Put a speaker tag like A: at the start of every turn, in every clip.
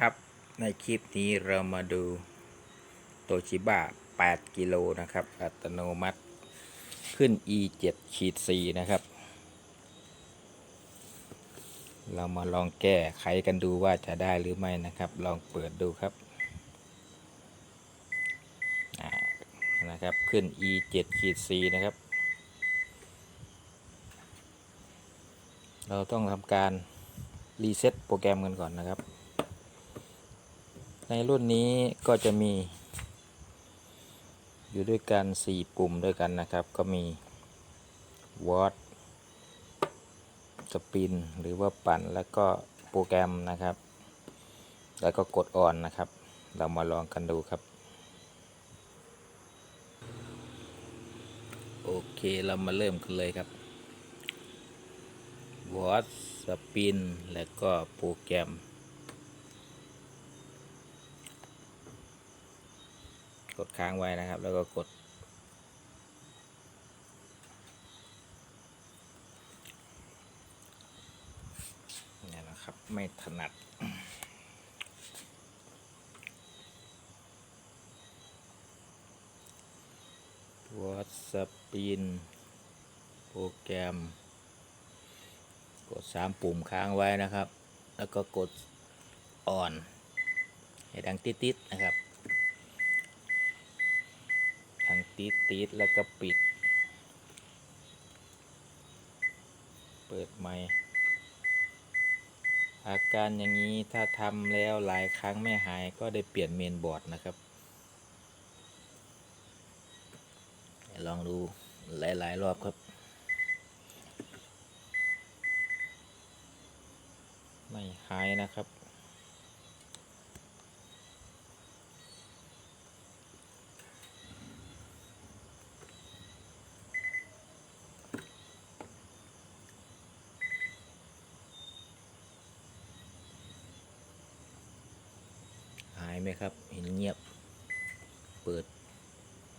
A: ครับ ในคลิปนี้เรามาดูโตชิบะ8กิโลนะครับ อัตโนมัติขึ้น e 7ขีด4นะครับ เรามาลองแก้ไขกันดูว่าจะได้หรือไม่นะครับ ลองเปิดดูครับนะครับ ขึ้น e 7ขีด4นะครับ เราต้องทำการรีเซ็ตโปรแกรมกันก่อนนะครับ ในรุ่นนี้ก็จะมี อยู่ด้วยกัน 4 ปุ่มด้วยกันนะครับ ก็มีวอตสปิน หรือว่าปั่นแล้วก็โปรแกรมนะครับ แล้วก็กดออนนะครับ เรามาลองกันดูครับ โอเคเรามาเริ่มกันเลยครับวอตสปิน และก็โปรแกรม กดค้างไว้นะครับ แล้วก็กด นี่แหละครับ ไม่ถนัดวอตสปินโปรแกรม กด 3 ปุ่มค้างไว้นะครับ แล้วก็กดอ่อนให้ดังติดๆนะครับ ทาง ตีดตีดแล้วก็ปิด เปิดไมค์อาการอย่างนี้ถ้าทำแล้วหลายครั้งไม่หายก็ได้เปลี่ยนเมนบอร์ดนะครับ ลองดูหลาย ๆ รอบครับไม่หายนะครับ ไหมครับ เห็นเงียบ เปิด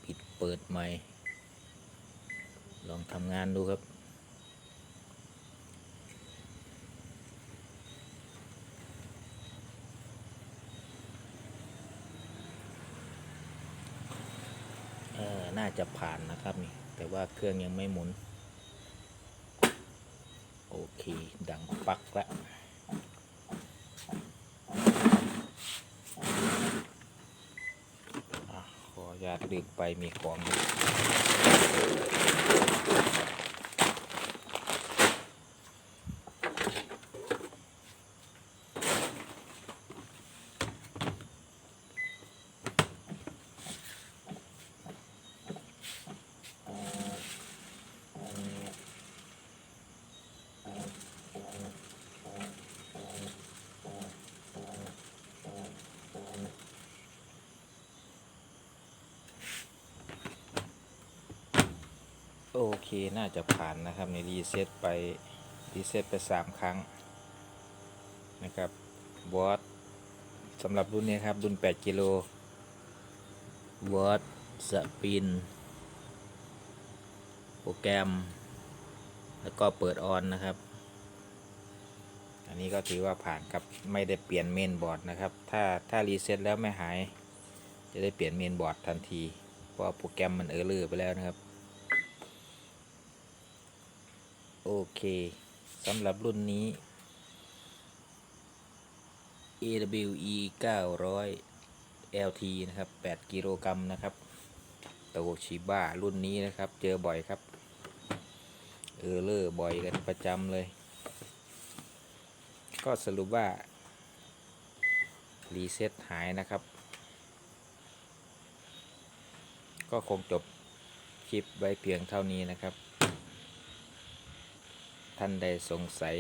A: ปิดเปิดใหม่ ลองทำงานดูครับ เออ น่าจะผ่านนะครับนี่ แต่ว่าเครื่องยังไม่หมุน โอเค ดังปักแล้ว อะขออนุ ญาตดึกไปมีของอยู่ โอเคน่าจะผ่านนะครับในรีเซ็ตไปรีเซ็ตไป 3 ครั้งนะครับวอตสำหรับรุ่นนี้ครับ รุ่น 8 กิโลวอตสปิน โปรแกรม แล้วก็เปิดออนนะครับ อันนี้ก็ถือว่าผ่านครับ ไม่ได้เปลี่ยนเมนบอร์ดนะครับ ถ้าถ้ารีเซ็ตแล้วไม่หาย จะได้เปลี่ยนเมนบอร์ดทันที เพราะโปรแกรมมันเออร์เลอร์ไปแล้วนะครับ โอเคสำหรับรุ่นนี้ AWE 900 LT นะครับ 8 กิโลกรัมนะครับโตชิบ้ารุ่นนี้นะครับ เจอบ่อยครับ เออเลอร์บ่อยกันประจำเลย ก็สรุปว่า รีเซ็ตหายนะครับ ก็คงจบคลิปไว้เพียงเท่านี้นะครับ ท่านใดสงสัย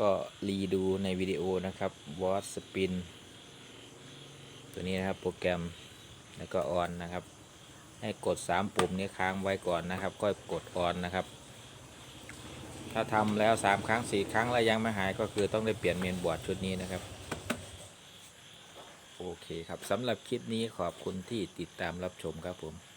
A: ก็รีดูในวิดีโอนะครับวอ s สปินตัวนี้นะครับโปรแกรมแล้วก็ออนนะครับ ให้กด 3 ปุ่มนี้ค้างไว้ก่อนนะครับ ก็กดออนนะครับ ถ้าทำแล้ว 3 ครั้ง 4 ครั้งแล้วยังไม่หายก็คือต้องได้เปลี่ยนเมนบอร์ดชุดนี้นะครับโอเคครับสำหรับคลิปนี้ขอบคุณที่ติดตามรับชมครับผม